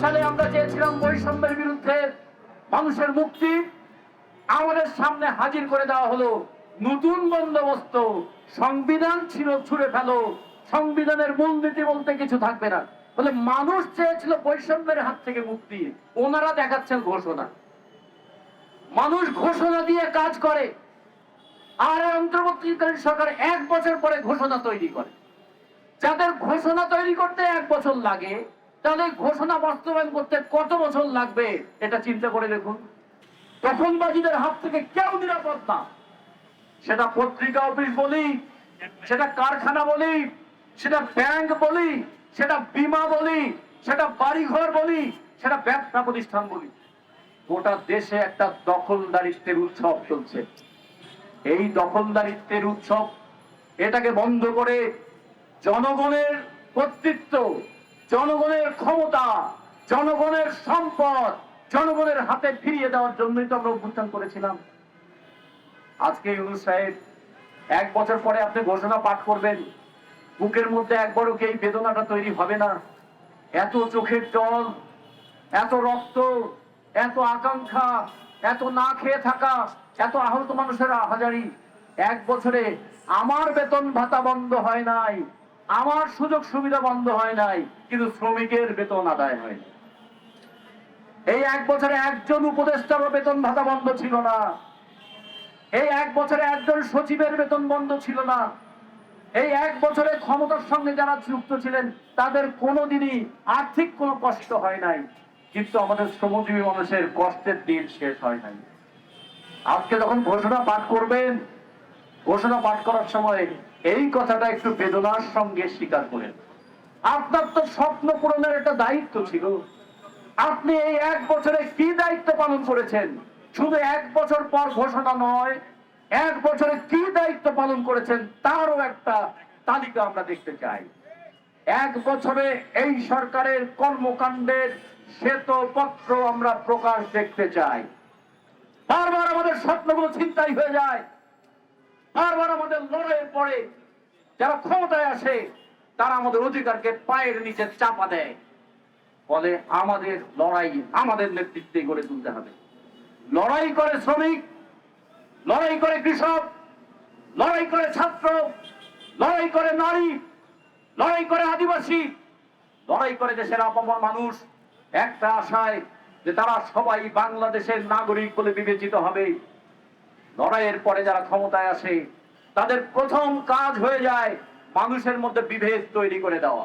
সালে আমরা চেয়েছিলাম বৈষম্যের বিরুদ্ধে মানুষের মুক্তি। আমাদের সামনে হাজির করে দেওয়া হলো নতুন বন্দোবস্ত। সংবিধান ছিল ছুড়ে ফেলো। সংবিধানের মূলনীতি বলতে কিছু থাকবে না। বলে মানুষ চেয়েছিল বৈষম্যের হাত থেকে মুক্তি। ওনারা দেখাচ্ছেন ঘোষণা। মানুষ ঘোষণা দিয়ে কাজ করে। আর অন্তর্বর্তীকালীন সরকার এক বছর পরে ঘোষণা তৈরি করে। যাদের ঘোষণা তৈরি করতে এক বছর লাগে তাহলে ঘোষণা বাস্তবায়ন করতে কত বছর লাগবে এটা চিন্তা করে দেখুন। দখলবাজিদের হাত থেকে কেউ নিরাপদ না। সেটা পত্রিকা অফিস বলি, সেটা কারখানা বলি, সেটা ব্যাংক বলি, সেটা বিমা বলি, সেটা বাড়িঘর বলি, সেটা ব্যবসা প্রতিষ্ঠান বলি। গোটা দেশে একটা দখলদারিত্বের উৎসব চলছে। এই দখলদারিত্বের উৎসব, এটাকে বন্ধ করে জনগণের কর্তৃত্ব জনগণের ক্ষমতা, জনগণের সম্পদ, জনগণের হাতে ফিরিয়ে দেওয়ার জন্যই তো আমরা অভ্যুত্থান করেছিলাম। আজকে ইউনুস সাহেব, এক বছর পরে আপনি ঘোষণা পাঠ করবেন, বুকের মধ্যে একবারও কি এই বেদনাটা তৈরি হবে না? এত চোখের জল, এত রক্ত, এত আকাঙ্ক্ষা, এত না খেয়ে থাকা, এত আহত মানুষের হাজারি, এক বছরে আমার বেতন ভাতা বন্ধ হয় নাই। আমার সুযোগ সুবিধা বন্ধ হয় নাই, কিন্তু শ্রমিকের বেতন আদায় হয় নাই। এই এক বছরে একজন উপদেষ্টারও বেতন ভাতা বন্ধ ছিল না। এই এক বছরে একজন সচিবের বেতন বন্ধ ছিল না। এই এক বছরে ক্ষমতার সঙ্গে যারা যুক্ত ছিলেন, তাদের কোনোদিনই আর্থিক কোনো কষ্ট হয় নাই, কিন্তু আমাদের শ্রমজীবী মানুষের কষ্টের দিন শেষ হয় নাই। আজকে যখন ঘোষণা পাঠ করবেন, ঘোষণা পাঠ করার সময় এই কথাটা একটু বেদনার সঙ্গে স্বীকার করেন। আপনার তো স্বপ্ন পূরণের একটা দায়িত্ব ছিল। আপনি এই এক বছরে কি দায়িত্ব পালন করেছেন? শুধু এক বছর পর ঘোষণা নয়, এক বছরে কি দায়িত্ব পালন করেছেন তারও একটা তালিকা আমরা দেখতে চাই। এক বছরে এই সরকারের কর্মকাণ্ডের শ্বেতপত্র আমরা প্রকাশ দেখতে চাই। বারবার আমাদের স্বপ্নগুলো চিন্তাই হয়ে যায়। বারবার আমাদের লড়াইয়ের পরে যারা ক্ষমতায় আসে, তারা আমাদের অধিকারকে পায়ের নিচে চাপা দেয়। ফলে আমাদের লড়াই আমাদের নেতৃত্বে গড়ে তুলতে হবে। লড়াই করে শ্রমিক, লড়াই করে কৃষক, লড়াই করে ছাত্র, লড়াই করে নারী, লড়াই করে আদিবাসী, লড়াই করে দেশের আপামর মানুষ। একটা আশায় যে তারা সবাই বাংলাদেশের নাগরিক বলে বিবেচিত হবে। লড়াইয়ের পরে যারা ক্ষমতায় আসে, তাদের প্রথম কাজ হয়ে যায় মানুষের মধ্যে বিভেদ তৈরি করে দেওয়া।